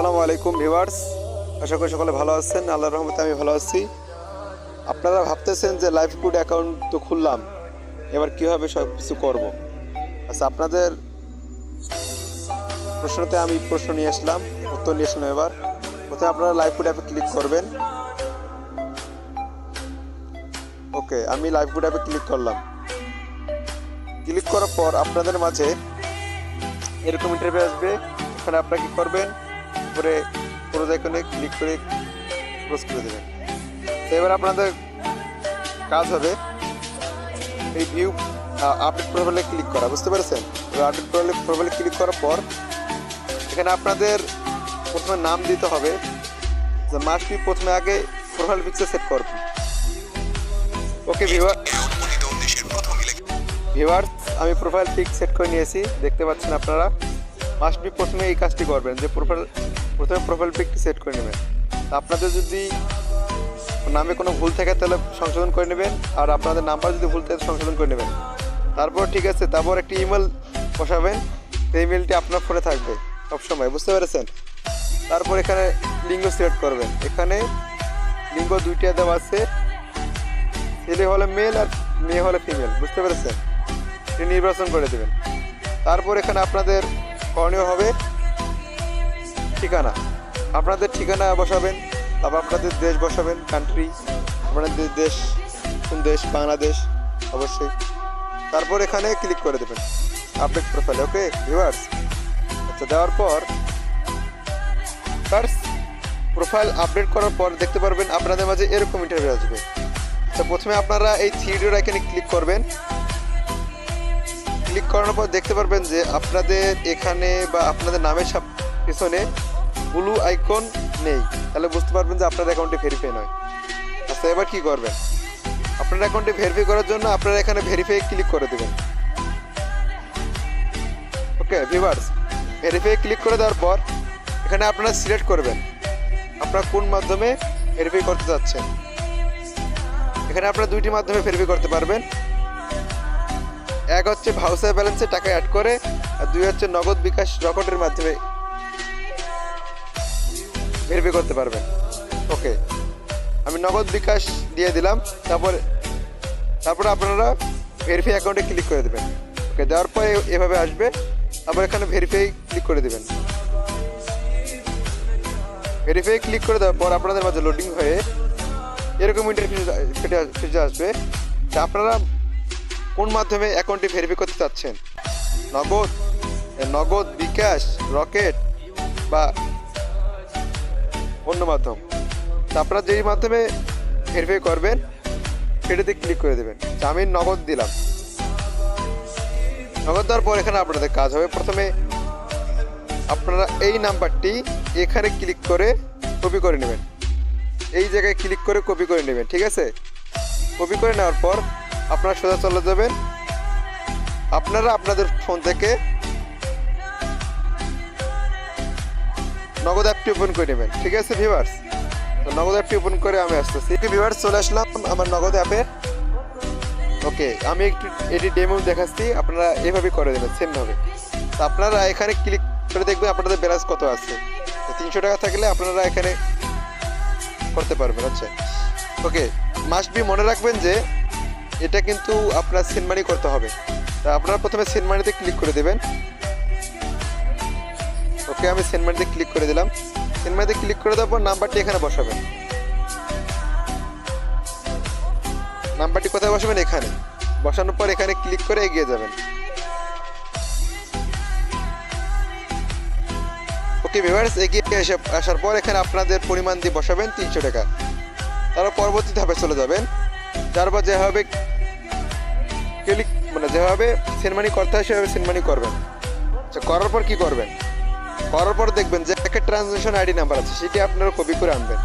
আসসালামু আলাইকুম ভিউয়ার্স। আশা করি সকলে ভালো আছেন, আল্লাহর রহমতে আমি ভালো আছি। আপনারা ভাবতেছেন যে লাইফ গুড অ্যাকাউন্ট তো খুললাম, এবার কীভাবে সব কিছু করব? আচ্ছা আপনাদের প্রশ্নতে আমি প্রশ্ন নিয়ে আসলাম, উত্তর নিয়ে আসলাম এবার। প্রথমে আপনারা লাইফ গুড অ্যাপে ক্লিক করবেন। ওকে, আমি লাইফ গুড অ্যাপে ক্লিক করলাম। ক্লিক করার পর আপনাদের মাঝে এরকম ইন্টারভিউ আসবে, এখানে আপনারা কি করবেন? করে পুরো এখানে ক্লিক করে ক্লোজ করে দেবেন। তো এবার আপনাদের কাজ হবে এই ভিউ আপডেট প্রোফাইলে ক্লিক করা বুঝতে পেরেছেন? আপডেট প্রোফাইলে প্রোফাইলে ক্লিক করার পর এখানে আপনাদের প্রথমে নাম দিতে হবে যে মাস্ট প্রথমে আগে প্রোফাইল পিকচার সেট করবেন ওকে ভিউয়ার ভিউয়ার্স আমি প্রোফাইল পিক সেট করে নিয়েছি দেখতে পাচ্ছেন আপনারা। মাস্ট বি প্রথমে এই কাজটি করবেন, যে প্রোফাইল প্রথমে প্রোফাইল পিকটি সেট করে নেবেন। আপনাদের যদি নামে কোনো ভুল থাকে তাহলে সংশোধন করে নেবেন, আর আপনাদের নাম্বার যদি ভুল থাকে সংশোধন করে নেবেন। তারপর ঠিক আছে, তারপর একটি ইমেল বসাবেন, সেই ইমেলটি আপনার ফোনে থাকবে, সবসময়, বুঝতে পেরেছেন? তারপর এখানে লিঙ্গ সিলেক্ট করবেন। এখানে লিঙ্গ দুইটা দেওয়া আছে, ছেলে হলে মেল আর মেয়ে হলে ফিমেল বুঝতে পেরেছেন? নির্বাচন করে দেবেন। তারপর এখানে আপনাদের করণীয় হবে। ঠিকানা। আপনাদের ঠিকানা বসাবেন, তারপর আপনাদের দেশ বসাবেন কান্ট্রি আপনাদের দেশ, কোন দেশ, বাংলাদেশ, অবশ্যই। তারপর এখানে ক্লিক করে দেবেন। আপডেট প্রোফাইল ওকে ভিউয়ার্স আচ্ছা দেওয়ার পর ফার্স্ট প্রোফাইল আপডেট করার পর দেখতে পারবেন আপনাদের মাঝে এরকম ইন্টারভিউ আসবে। তো প্রথমে আপনারা এই থ্রি ডট আইকনে ক্লিক করবেন। ক্লিক করানোর পর দেখতে পারবেন যে আপনাদের এখানে বা আপনাদের নামের পিছনে ব্লু আইকন নেই। তাহলে বুঝতে পারবেন যে আপনার অ্যাকাউন্টে ভেরিফাই নয়। আচ্ছা এবার কি করবেন? আপনার অ্যাকাউন্টে ভেরিফাই করার জন্য আপনারা এখানে ভেরিফাই ক্লিক করে দেবেন। ওকে ভিভার্স ভেরিফাই ক্লিক করে দেওয়ার পর এখানে আপনারা সিলেক্ট করবেন। আপনারা কোন মাধ্যমে ভেরিফাই করতে চাচ্ছেন এখানে আপনারা দুইটি মাধ্যমে ভেরিফাই করতে পারবেন। এক হচ্ছে ভাউচার ব্যালেন্সে টাকা অ্যাড করে, আর দুই হচ্ছে নগদ বিকাশ রকটের মাধ্যমে ভেরিফাই করতে পারবেন। ওকে আমি নগদ বিকাশ দিয়ে দিলাম, তারপর, তারপরে আপনারা ভেরিফাই অ্যাকাউন্টে ক্লিক করে দেবেন। ওকে দেওয়ার পরে এভাবে আসবে তারপর এখানে ভেরিফাই ক্লিক করে দেবেন। ভেরিফাই ক্লিক করে দেওয়ার পর আপনাদের মাঝে লোডিং হয়ে এরকম ইন্টারফেস ফিরে আসবে। আপনারা কোন মাধ্যমে অ্যাকাউন্টটি ভেরিফাই করতে চাচ্ছেন? নগদ? নগদ, বিকাশ, রকেট বা অন্য মাধ্যম? আপনারা যেই মাধ্যমে ভেরিফাই করবেন, সেটাতে ক্লিক করে দেবেন। আমি নগদ দিলাম। নগদ দেওয়ার পর এখানে আপনাদের কাজ হবে। প্রথমে আপনারা এই নাম্বারটি এখানে ক্লিক করে কপি করে নেবেন। এই জায়গায় ক্লিক করে কপি করে নেবেন, ঠিক আছে? কপি করে নেওয়ার পর আপনারা সোজা চলে যাবেন। আপনারা আপনাদের ফোন থেকে নগদ অ্যাপটি ওপেন করে নেবেন। ঠিক আছে ভিভার্স নগদ অ্যাপটি ওপেন করে আমি আসতেছি। ভিভার্স চলে আসলাম আমার নগদ অ্যাপে ওকে, আমি একটু এটি ডেমো দেখাচ্ছি। আপনারা এভাবে করে দেবেন সেমভাবে তো আপনারা এখানে ক্লিক করে দেখবেন আপনাদের ব্যালেন্স কত আছে। তিনশো টাকা থাকলে আপনারা এখানে করতে পারবেন আচ্ছা। ওকে মাস্ট বি মনে রাখবেন যে এটা কিন্তু আপনার সেনমানি করতে হবে। তা আপনারা প্রথমে সেনমানিতে ক্লিক করে দেবেন। ওকে, আমি সেনমানিতে ক্লিক করে দিলাম। সেনমানিতে ক্লিক করে দেওয়ার পর নাম্বারটি এখানে বসাবেন। নাম্বারটি কোথায় বসাবেন? এখানে। বসানোর পর এখানে ক্লিক করে এগিয়ে যাবেন। ওকে ভিভার্স এগিয়ে এসে আসার পর এখানে আপনাদের পরিমাণ দিয়ে বসাবেন তিনশো টাকা। তারপর পরবর্তী ধাপে চলে যাবেন। তারপর যেভাবে ক্লিক মানে যেভাবে সেনমানি করতে হয়, সেভাবে সেনমানি করবেন। আচ্ছা করার পর কি করবেন? করার পর দেখবেন যে একটা ট্রানজ্যাকশন আইডি নাম্বার আছে, সেটি আপনারা কপি করে আনবেন।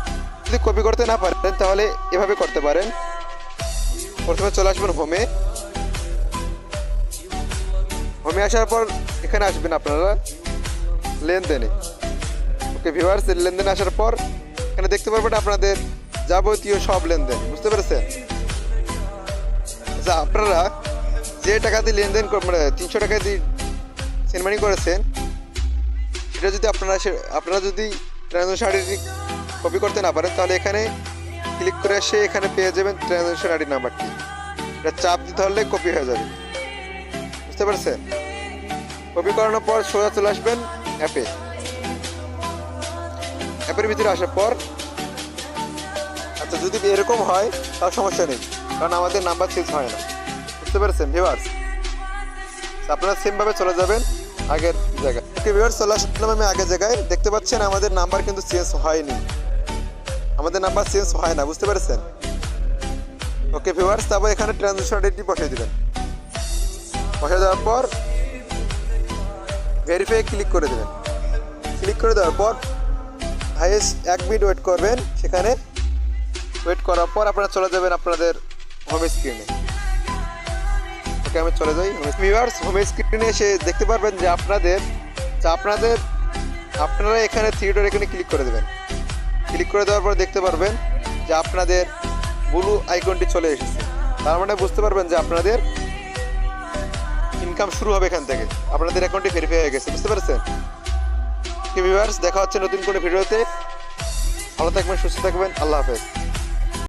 যদি কপি করতে না পারেন, তাহলে এভাবে করতে পারেন। প্রথমে চলে আসবেন হোমে হোমে আসার পর এখানে আসবেন আপনারা, লেনদেনে। ওকে ভিউয়ার্স লেনদেনে আসার পর এখানে দেখতে পারবেন আপনাদের যাবতীয় সব লেনদেন, বুঝতে পেরেছেন? আচ্ছা আপনারা যে টাকা দিয়ে লেনদেন মানে তিনশো টাকা দিয়ে সেনমানি করেছেন, এটা যদি আপনারা আপনারা যদি ট্রানজেকশন আইডি কপি করতে না পারেন, তাহলে এখানে ক্লিক করে এসে এখানে পেয়ে যাবেন ট্রানজেকশন আইডি নাম্বারটি। এটা চাপ দিতে হলে কপি হয়ে যাবে। বুঝতে পারছেন? কপি করানোর পর সোজা চলে আসবেন অ্যাপে অ্যাপের ভিতরে আসার পর আচ্ছা যদি এরকম হয় তার সমস্যা নেই। কারণ আমাদের নাম্বার চেঞ্জ হয় না। বুঝতে পেরেছেন ভিভার্স আপনারা সেমভাবে চলে যাবেন আগের জায়গায়। ভিভার্স চলে আসলাম আমি আগের জায়গায় দেখতে পাচ্ছেন আমাদের নাম্বার কিন্তু চেঞ্জ হয়নি। আমাদের নাম্বার চেঞ্জ হয় না, বুঝতে পেরেছেন? ওকে ভিভার্স তারপর এখানে ট্রানজেকশন আইডি বসিয়ে দিবেন। বসিয়ে দেওয়ার পর ভেরিফাই ক্লিক করে দেবেন। ক্লিক করে দেওয়ার পর হাইয়েস্ট এক মিনিট ওয়েট করবেন। সেখানে ওয়েট করার পর আপনারা চলে যাবেন আপনাদের হোম স্ক্রিনে ওকে আমি চলে যাই। ভিউয়ার্স হোম স্ক্রিনে এসে দেখতে পারবেন যে আপনাদের আপনাদের, আপনারা এখানে থিয়েটার এখানে ক্লিক করে দেবেন। ক্লিক করে দেওয়ার পর দেখতে পারবেন যে আপনাদের ব্লু আইকনটি চলে এসেছে। তার মানে বুঝতে পারবেন যে আপনাদের ইনকাম শুরু হবে এখান থেকে। আপনাদের অ্যাকাউন্টে ভেরিফাই হয়ে গেছে, বুঝতে পেরেছেন? ভিউয়ার্স দেখা হচ্ছে নতুন কোনো ভিডিওতে ভালো থাকবেন, সুস্থ থাকবেন, আল্লাহ হাফেজ।